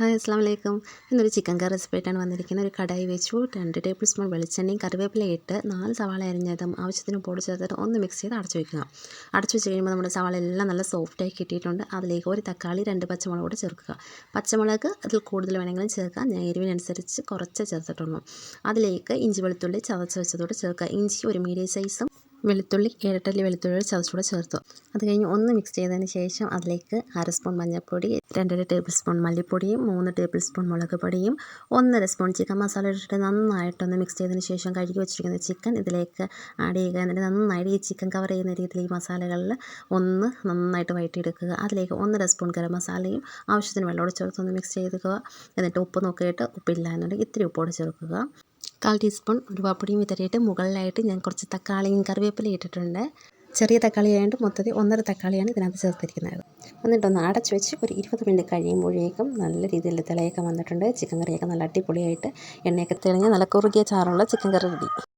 Hi അസ്സാം വലൈക്കും ഇന്നൊരു ചിക്കൻ കറി റെസിപ്പി ആയിട്ടാണ് വന്നിരിക്കുന്നത്. ഒരു കടായി വെച്ചു രണ്ട് ടേബിൾ സ്പൂൺ വെളിച്ചെണ്ണയും കറിവേപ്പില ഇട്ട് നാല് സവാള അരിഞ്ഞതും ആവശ്യത്തിന് പൊടി ചേർത്തിട്ട് ഒന്ന് മിക്സ് ചെയ്ത് അടച്ചു വയ്ക്കുക അടച്ചു വെച്ച് കഴിയുമ്പോൾ നമ്മുടെ സവാള എല്ലാം നല്ല സോഫ്റ്റായി കിട്ടിയിട്ടുണ്ട്. അതിലേക്ക് ഒരു തക്കാളി രണ്ട് പച്ചമുളക് കൂടെ ചേർക്കുക. പച്ചമുളക് അതിൽ കൂടുതൽ വേണമെങ്കിലും ചേർക്കാം. ഞാൻ എരിവിനനുസരിച്ച് കുറച്ച് ചേർത്തിട്ടുള്ളൂ. അതിലേക്ക് ഇഞ്ചി വെളുത്തുള്ളി ചതച്ച് വെച്ചതോടെ ചേർക്കുക. ഇഞ്ചി ഒരു മീഡിയം സൈസും വെളുത്തുള്ളി ഏഴട്ടല്ലി വെളുത്തുള്ളി ചതച്ചുകൂടെ ചേർത്തു. അത് കഴിഞ്ഞ് ഒന്ന് മിക്സ് ചെയ്തതിന് ശേഷം അതിലേക്ക് അര സ്പൂൺ മഞ്ഞൾപ്പൊടി രണ്ടര ടേബിൾ സ്പൂൺ മല്ലിപ്പൊടിയും മൂന്ന് ടേബിൾ സ്പൂൺ മുളക് പൊടിയും ഒന്നര സ്പൂൺ ചിക്കൻ മസാല ഇട്ടിട്ട് നന്നായിട്ടൊന്ന് മിക്സ് ചെയ്തതിന് ശേഷം കഴുകി വെച്ചിരിക്കുന്ന ചിക്കൻ ഇതിലേക്ക് ആഡ് ചെയ്യുക. എന്നിട്ട് നന്നായിട്ട് ഈ ചിക്കൻ കവർ ചെയ്യുന്ന രീതിയിൽ ഈ മസാലകളിൽ ഒന്ന് നന്നായിട്ട് വഴറ്റിയെടുക്കുക. അതിലേക്ക് ഒന്നര സ്പൂൺ ഗരം മസാലയും ആവശ്യത്തിന് വെള്ളമോട് ചേർത്തൊന്ന് മിക്സ് ചെയ്തുക എന്നിട്ട് ഉപ്പ് നോക്കിയിട്ട് ഉപ്പില്ല എന്നുണ്ടെങ്കിൽ ഇത്തിരി ഉപ്പോടെ ചേർക്കുക. കാൽ ടീസ്പൂൺ ഉരുവാപ്പൊടിയും വിതറിയിട്ട് മുകളിലായിട്ട് ഞാൻ കുറച്ച് തക്കാളിയും കറിവേപ്പിലയും ഇട്ടിട്ടുണ്ട്. ചെറിയ തക്കാളി ആയതുകൊണ്ട് മൊത്തത്തിൽ ഒന്നര തക്കാളിയാണ് ഇതിനകത്ത് ചേർത്തിരിക്കുന്നത്. എന്നിട്ടൊന്ന് അടച്ചു വെച്ച് ഒരു ഇരുപത് മിനിറ്റ് കഴിയുമ്പോഴേക്കും നല്ല രീതിയിൽ തിളയൊക്കെ വന്നിട്ടുണ്ട്. ചിക്കൻ കറിയൊക്കെ നല്ല അടിപൊളിയായിട്ട് എണ്ണയൊക്കെ തെളിഞ്ഞ് നല്ല കുറുകിയ ചാറുള്ള ചിക്കൻ കറി റെഡി.